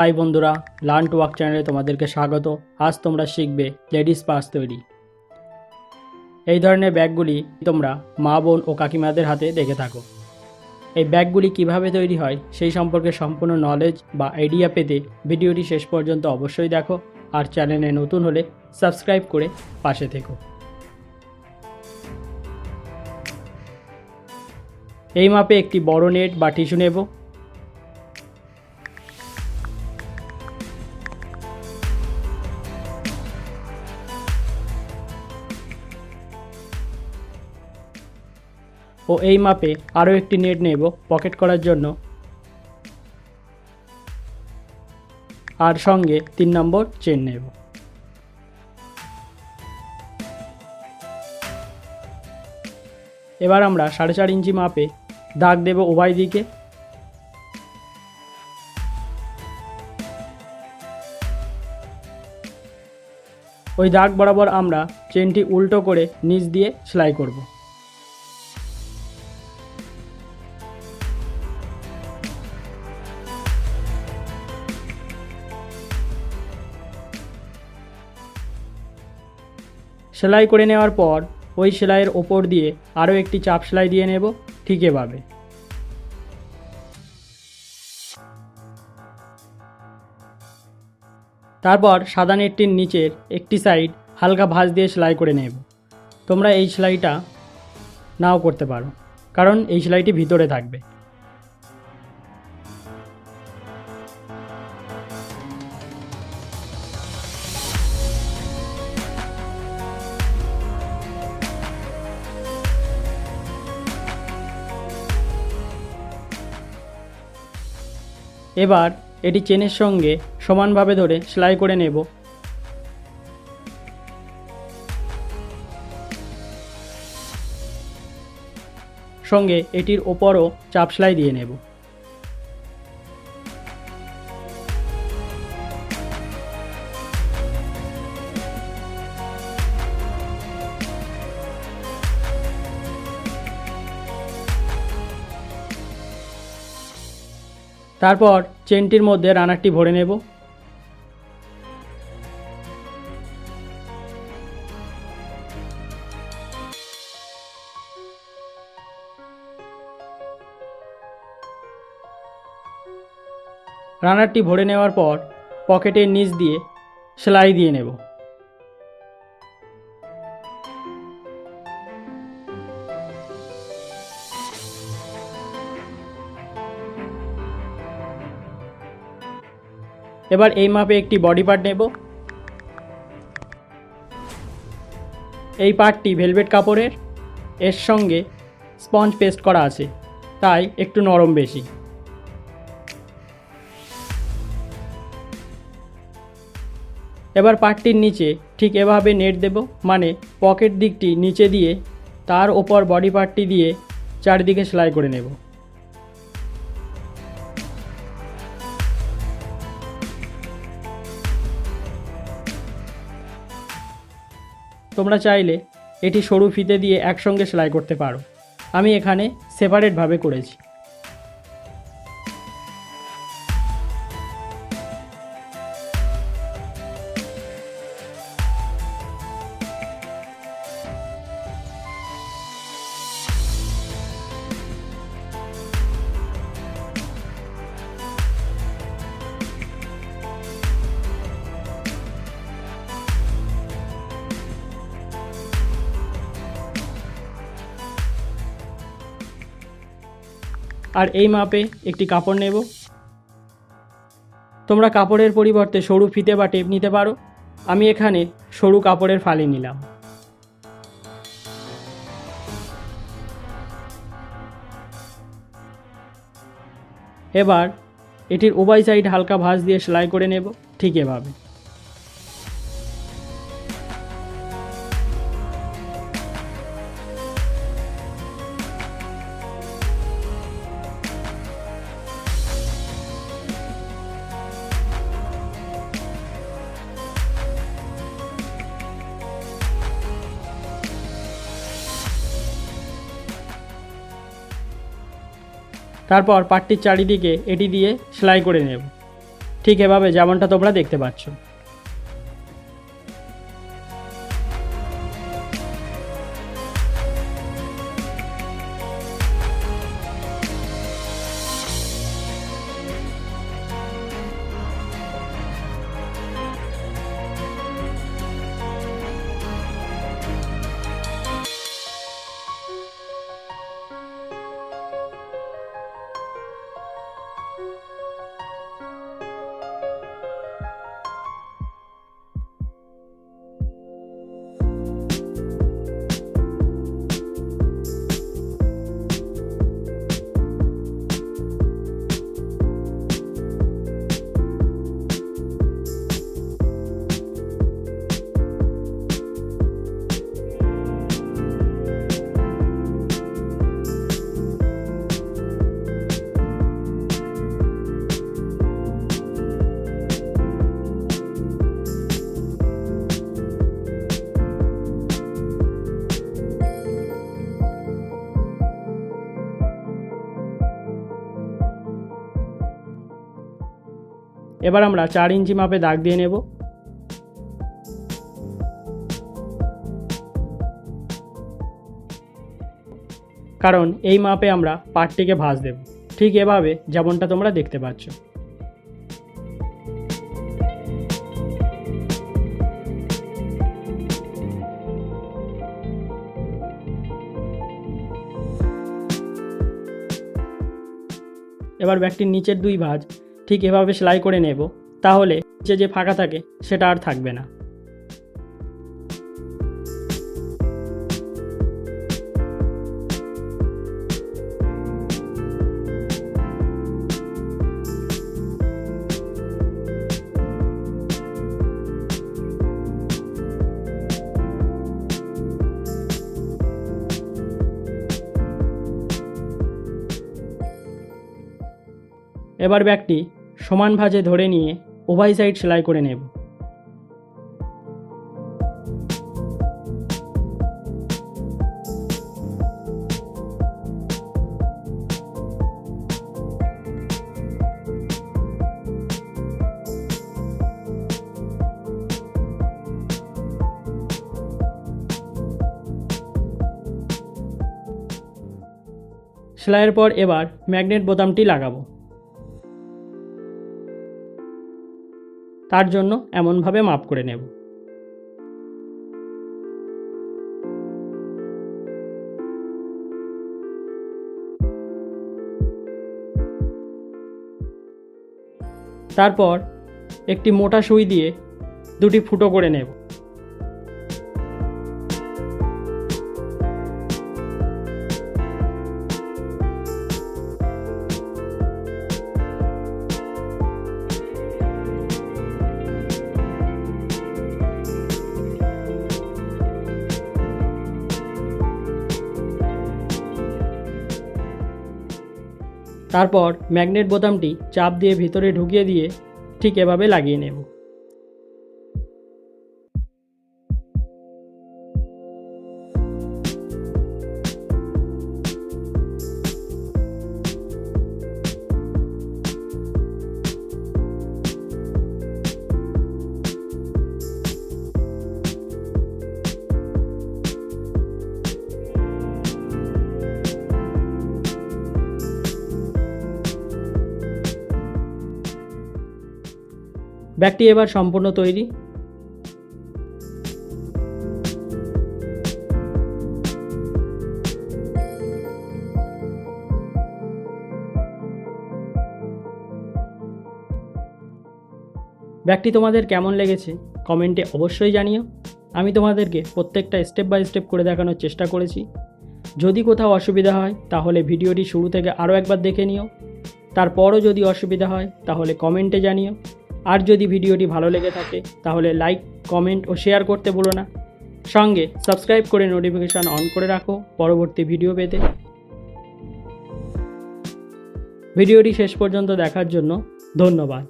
High বন্ধুরা learn to work চ্যানেলে তোমাদেরকে স্বাগত। আজ তোমরা শিখবে লেডিস পার্স তৈরি। এই ধরনের ব্যাগগুলি তোমরা মা, বোন ও কাকিমাদের হাতে দেখে থাকো। এই ব্যাগগুলি কীভাবে তৈরি হয় সেই সম্পর্কে সম্পূর্ণ নলেজ বা আইডিয়া পেতে ভিডিওটি শেষ পর্যন্ত অবশ্যই দেখো আর চ্যানেলে নতুন হলে সাবস্ক্রাইব করে পাশে থেকো। এই মাপে একটি বড় নেট বা টিস্যু নেব। ও এই মাপে আরও একটি নেট নেব পকেট করার জন্য। আর সঙ্গে তিন নম্বর চেন নেব। এবার আমরা সাড়ে চার ইঞ্চি মাপে দাগ দেব উভয় দিকে। ওই দাগ বরাবর আমরা চেনটি উল্টো করে নিচ দিয়ে সেলাই করব। সেলাই করে নেওয়ার পর ওই সেলাইয়ের ওপর দিয়ে আরও একটি চাপ সেলাই দিয়ে নেব, ঠিক এভাবে। তারপর সাদা নেটটির নিচের একটি সাইড হালকা ভাঁজ দিয়ে সেলাই করে নেব। তোমরা এই সেলাইটা নাও করতে পারো, কারণ এই সেলাইটি ভিতরে থাকবে। এবার এটি চেনের সঙ্গে সমানভাবে ধরে সেলাই করে নেব। সঙ্গে এটির ওপরও চাপ সেলাই দিয়ে নেব। তারপর চেনটির মধ্যে রানারটি ভরে নেব। রানারটি ভরে নেওয়ার পর পকেটের নিচ দিয়ে সেলাই দিয়ে নেব। এবার এই মাপে একটি বডি পার্ট নেব। এই পার্টটি ভেলভেট কাপড়ের। এর সঙ্গে স্পঞ্জ পেস্ট করা আছে, তাই একটু নরম বেশি। এবার পার্টটির নিচে ঠিক এভাবে নেট দেব মানে পকেট দিকটি নিচে দিয়ে, তার ওপর বডি পার্টটি দিয়ে চারিদিকে সেলাই করে নেব। তোমরা চাইলে এটি সরু ফিতে দিয়ে একসঙ্গে সেলাই করতে পারো। আমি এখানে সেপারেটভাবে করেছি। আর এই মাপে একটি কাপড় নেব। তোমরা কাপড়ের পরিবর্তে সরু ফিতে বা টেপ নিতে পারো। আমি এখানে সরু কাপড়ের ফালি নিলাম। এবার এটির উভয় সাইড হালকা ভাঁজ দিয়ে সেলাই করে নেব, ঠিক এভাবে। তারপর পাটটির চারিদিকে এটি দিয়ে সেলাই করে নেব। ঠিক এভাবে যেমনটা তোমরা দেখতে পাচ্ছ। এবার আমরা চার ইঞ্চি মাপে দাগ দিয়ে নেব। কারণ এই মাপে আমরা পাটটিকে ভাঁজ দেব। ঠিক এভাবে যেমনটা তোমরা দেখতে পাচ্ছ। এবার ব্যাগটির নিচের দুই ভাঁজ ঠিক এভাবে সেলাই করে নেব। তাহলে যে যে ফাঁকা থাকে সেটা আর থাকবে না। এবার ব্যাগটি সমান ভাঁজে ধরে নিয়ে উভয় সাইড সেলাই করে নেব। সেলাইয়ের পর এবার ম্যাগনেট বোতামটি লাগাবো। তার জন্য এমনভাবে মাপ করে নেব। তারপর একটি মোটা সুই দিয়ে দুটি ফুটো করে নেব। তারপর ম্যাগনেট বোতামটি চাপ দিয়ে ভিতরে ঢুকিয়ে দিয়ে ঠিক এভাবে লাগিয়ে নেব। ব্যাগটি এবার সম্পূর্ণ তৈরি। ব্যাগটি তোমাদের কেমন লেগেছে কমেন্টে অবশ্যই জানিও। আমি তোমাদেরকে প্রত্যেকটা স্টেপ বাই স্টেপ করে দেখানোর চেষ্টা করেছি। যদি কোথাও অসুবিধা হয়, তাহলে ভিডিওটি শুরু থেকে আরও একবার দেখে নিও। তারপরও যদি অসুবিধা হয়, তাহলে কমেন্টে জানিও। আর যদি ভিডিওটি ভালো লেগে থাকে, তাহলে লাইক কমেন্ট ও শেয়ার করতে ভুলো না। সঙ্গে সাবস্ক্রাইব করে নোটিফিকেশান অন করে রাখো পরবর্তী ভিডিও পেতে। ভিডিওটি শেষ পর্যন্ত দেখার জন্য ধন্যবাদ।